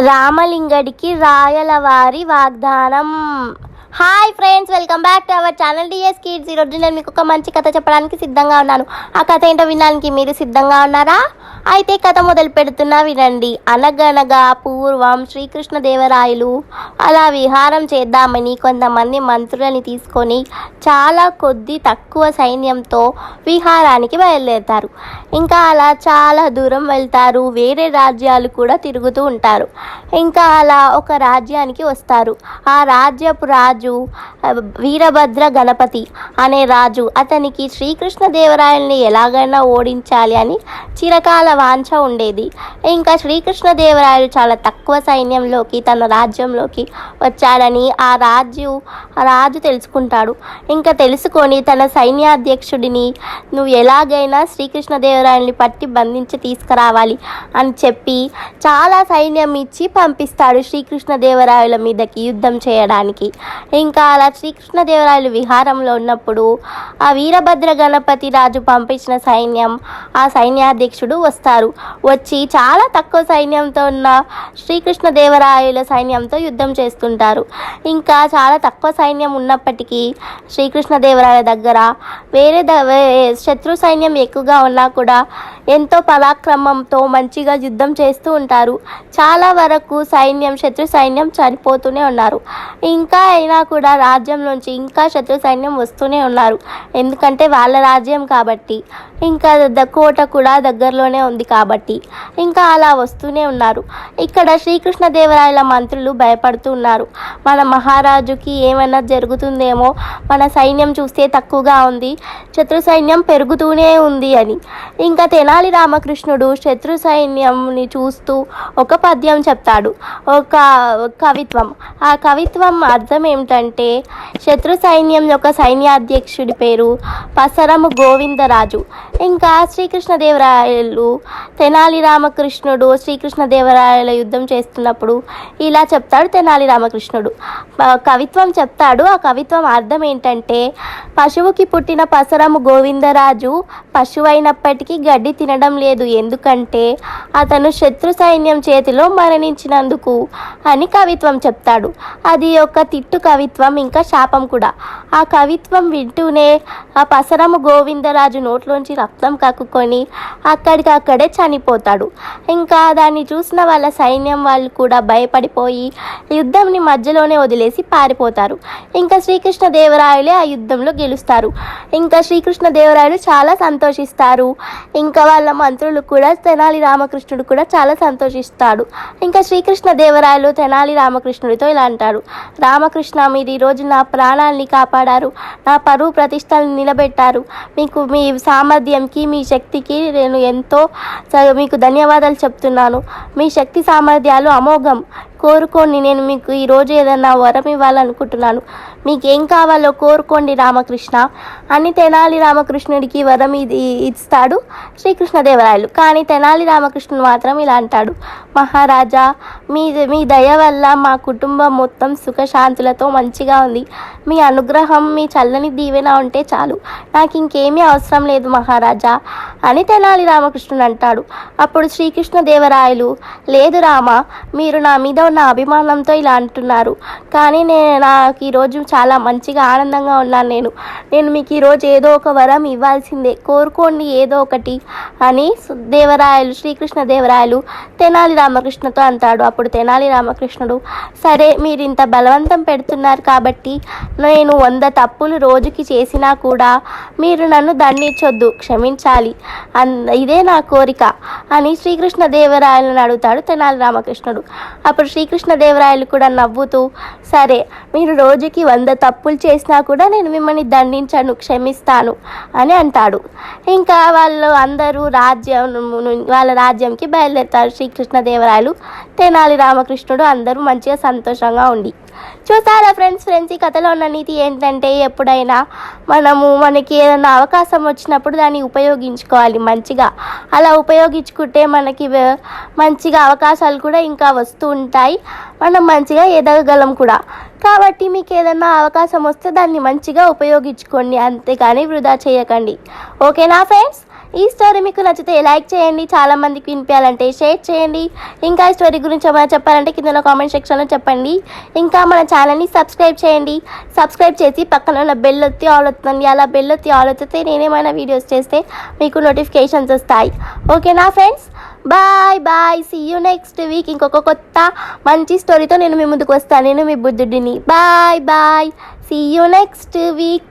రామలింగడికి రాయలవారి వాగ్దానం. Hi friends welcome back to our channel D S kids ఈరోజు నేను మీకు ఒక మంచి కథ చెప్పడానికి సిద్ధంగా ఉన్నాను. ఆ కథ ఏంటో వినడానికి మీరు సిద్ధంగా ఉన్నారా? అయితే కథ మొదలు పెడుతున్నా వినండి. అనగనగా పూర్వం శ్రీకృష్ణదేవరాయలు అలా విహారం చేద్దామని కొంతమంది మంత్రులని తీసుకొని చాలా కొద్ది తక్కువ సైన్యంతో విహారానికి బయలుదేరుతారు. ఇంకా అలా చాలా దూరం వెళ్తారు. వేరే రాజ్యాలు కూడా తిరుగుతూ ఉంటారు. ఇంకా అలా ఒక రాజ్యానికి వస్తారు. ఆ రాజ్యపు రాజు వీరభద్ర గణపతి అనే రాజు అతనికి శ్రీకృష్ణదేవరాయల్ని ఎలాగైనా ఓడించాలి అని చిరకాల వాంఛ ఉండేది. ఇంకా శ్రీకృష్ణదేవరాయలు చాలా తక్కువ సైన్యంలోకి తన రాజ్యంలోకి వచ్చాడని ఆ రాజు ఆ రాజు తెలుసుకుంటాడు. ఇంకా తెలుసుకొని తన సైన్యాధ్యక్షుడిని నువ్వు ఎలాగైనా శ్రీకృష్ణదేవరాయల్ని పట్టి బంధించి తీసుకురావాలి అని చెప్పి చాలా సైన్యం ఇచ్చి పంపిస్తాడు శ్రీకృష్ణదేవరాయల మీదకి యుద్ధం చేయడానికి. ఇంకా అలా శ్రీకృష్ణదేవరాయలు విహారంలో ఉన్నప్పుడు ఆ వీరభద్ర గణపతి రాజు పంపించిన సైన్యం ఆ సైన్యాధ్యక్షుడు వస్తారు. వచ్చి చాలా తక్కువ సైన్యంతో ఉన్న శ్రీకృష్ణదేవరాయల సైన్యంతో యుద్ధం చేస్తుంటారు. ఇంకా చాలా తక్కువ సైన్యం ఉన్నప్పటికీ శ్రీకృష్ణదేవరాయల దగ్గర వేరే ద వే- శత్రు సైన్యం ఎక్కువగా ఉన్నా కూడా ఎంతో పరాక్రమంతో మంచిగా యుద్ధం చేస్తూ ఉంటారు. చాలా వరకు సైన్యం శత్రు సైన్యం చనిపోతూనే ఉన్నారు. ఇంకా అయినా కూడా రాజ్యం నుంచి ఇంకా శత్రు సైన్యం వస్తూనే ఉన్నారు. ఎందుకంటే వాళ్ళ రాజ్యం కాబట్టి. ఇంకా ద- కోట కూడా దగ్గరలోనే ఉంది కాబట్టి ఇంకా అలా వస్తూనే ఉన్నారు. ఇక్కడ శ్రీకృష్ణదేవరాయల మంత్రులు భయపడుతూ ఉన్నారు. మన మహారాజుకి ఏమైనా జరుగుతుందేమో మన సైన్యం చూస్తే తక్కువగా ఉంది శత్రు సైన్యం పెరుగుతూనే ఉంది అని. ఇంకా తెనాలి రామకృష్ణుడు శత్రు సైన్యంని చూస్తూ ఒక పద్యం చెప్తాడు. ఒక కవిత్వం. ఆ కవిత్వం అర్థం ఏమిటంటే శత్రు సైన్యం యొక్క సైన్యాధ్యక్షుడి పేరు పసరము గోవిందరాజు. ఇంకా శ్రీకృష్ణదేవరాయలు తెనాలి రామకృష్ణుడు శ్రీకృష్ణదేవరాయల యుద్ధం చేస్తున్నప్పుడు ఇలా చెప్తాడు తెనాలి రామకృష్ణుడు. కవిత్వం చెప్తాడు. ఆ కవిత్వం అర్థం ఏంటంటే పశువుకి పుట్టిన పసరము గోవిందరాజు పశువైనప్పటికీ గడ్డి తినడం లేదు. ఎందుకంటే అతను శత్రు సైన్యం చేతిలో మరణించినందుకు అని కవిత్వం చెప్తాడు. అది ఒక తిట్టు కవిత్వం ఇంకా శాపం కూడా. ఆ కవిత్వం వింటూనే ఆ పసరము గోవిందరాజు నోట్లోంచి రక్తం కక్కుకొని అక్కడికక్కడే చనిపోతాడు. ఇంకా దాన్ని చూసిన వాళ్ళ సైన్యం వాళ్ళు కూడా భయపడిపోయి యుద్ధంని మధ్యలోనే వదిలేసి పారిపోతారు. ఇంకా శ్రీకృష్ణదేవరాయలే ఆ యుద్ధంలో గెలుస్తారు. ఇంకా శ్రీకృష్ణదేవరాయలు చాలా సంతోషిస్తారు. ఇంకా వాళ్ళ మంత్రులు కూడా తెనాలి రామకృష్ణుడు కూడా చాలా సంతోషిస్తాడు. ఇంకా శ్రీకృష్ణదేవరాయలు తెనాలి రామకృష్ణుడితో ఇలా అంటారు. రామకృష్ణ మీరు ఈరోజు నా ప్రాణాల్ని కాపాడారు. నా పరువు ప్రతిష్టలను నిలబెట్టారు. మీకు మీ సామర్థ్యంకి మీ శక్తికి నేను ఎంతో మీకు ధన్యవాదాలు చెప్తున్నాను. మీ శక్తి సామర్థ్యాలు అమోఘం. కోరుకోండి. నేను మీకు ఈరోజు ఏదైనా వరం ఇవ్వాలనుకుంటున్నాను. మీకు ఏం కావాలో కోరుకోండి రామకృష్ణ. అని తెనాలి రామకృష్ణుడికి వరం ఇది ఇస్తాడు శ్రీకృష్ణదేవరాయలు. కానీ తెనాలి రామకృష్ణుడు మాత్రం ఇలా అంటాడు. మహారాజా మీ మీ దయ వల్ల మా కుటుంబం మొత్తం సుఖశాంతులతో మంచిగా ఉంది. మీ అనుగ్రహం మీ చల్లని దీవెన ఉంటే చాలు. నాకు ఇంకేమీ అవసరం లేదు మహారాజా అని తెనాలి రామకృష్ణుడు అంటాడు. అప్పుడు శ్రీకృష్ణదేవరాయలు లేదు రామ మీరు నా మీద ఉన్న అభిమానంతో ఇలా అంటున్నారు. కానీ నేను నాకు ఈరోజు చాలా మంచిగా ఆనందంగా ఉన్నాను నేను. నేను మీకు ఈరోజు ఏదో ఒక వరం ఇవ్వాల్సిందే. కోరుకోండి ఏదో ఒకటి అని దేవరాయలు శ్రీకృష్ణ దేవరాయలు తెనాలి రామకృష్ణతో అంటాడు. అప్పుడు తెనాలి రామకృష్ణుడు సరే మీరు ఇంత బలవంతం పెడుతున్నారు కాబట్టి నేను వంద తప్పులు రోజుకి చేసినా కూడా మీరు నన్ను దండించొద్దు క్షమించాలి. అన్ ఇదే నా కోరిక అని శ్రీకృష్ణ దేవరాయలను అడుగుతాడు తెనాలి రామకృష్ణుడు. అప్పుడు శ్రీకృష్ణదేవరాయలు కూడా నవ్వుతూ సరే మీరు రోజుకి వంద తప్పులు చేసినా కూడా నేను మిమ్మల్ని దండించను క్షమిస్తాను అని అంటాడు. ఇంకా వాళ్ళు అందరూ రాజ్యం ను- వాళ్ళ రాజ్యంకి బయలుదేరుతారు. శ్రీకృష్ణదేవరాయలు తెనాలి రామకృష్ణుడు అందరూ మంచిగా సంతోషంగా ఉండి. చూసారా ఫ్రెండ్స్ ఫ్రెండ్స్ ఈ కథలో ఉన్న నీతి ఏంటంటే ఎప్పుడైనా మనము మనకి ఏదైనా అవకాశం వచ్చినప్పుడు దాన్ని ఉపయోగించుకోవాలి మంచిగా. అలా ఉపయోగించుకుంటే మనకి మంచిగా అవకాశాలు కూడా ఇంకా వస్తూ ఉంటాయి. మనం మంచిగా ఎదగగలం కూడా. కాబట్టి మీకు ఏదైనా అవకాశం వస్తే దాన్ని మంచిగా ఉపయోగించుకోండి అంతేగాని వృధా చేయకండి. ఓకేనా ఫ్రెండ్స్? ఈ స్టోరీ మీకు నచ్చితే లైక్ చేయండి. చాలామందికి వినిపించాలంటే షేర్ చేయండి. ఇంకా ఈ స్టోరీ గురించి ఏమైనా చెప్పాలంటే కింద కామెంట్ సెక్షన్లో చెప్పండి. ఇంకా మన ఛానల్ని సబ్స్క్రైబ్ చేయండి. సబ్స్క్రైబ్ చేసి పక్కన ఉన్న బెల్ ఒత్తి ఆల్ వస్తుంది అలా బెల్ ఒత్తి ఆల్ వస్తే నేనేమైనా వీడియోస్ చేస్తే మీకు నోటిఫికేషన్స్ వస్తాయి. ఓకేనా friends bye bye see you next week ఇంకొక కొత్త మంచి స్టోరీతో నేను మీ ముందుకు వస్తాను. నేను మీ బుద్ధుడిని. Bye bye see you next week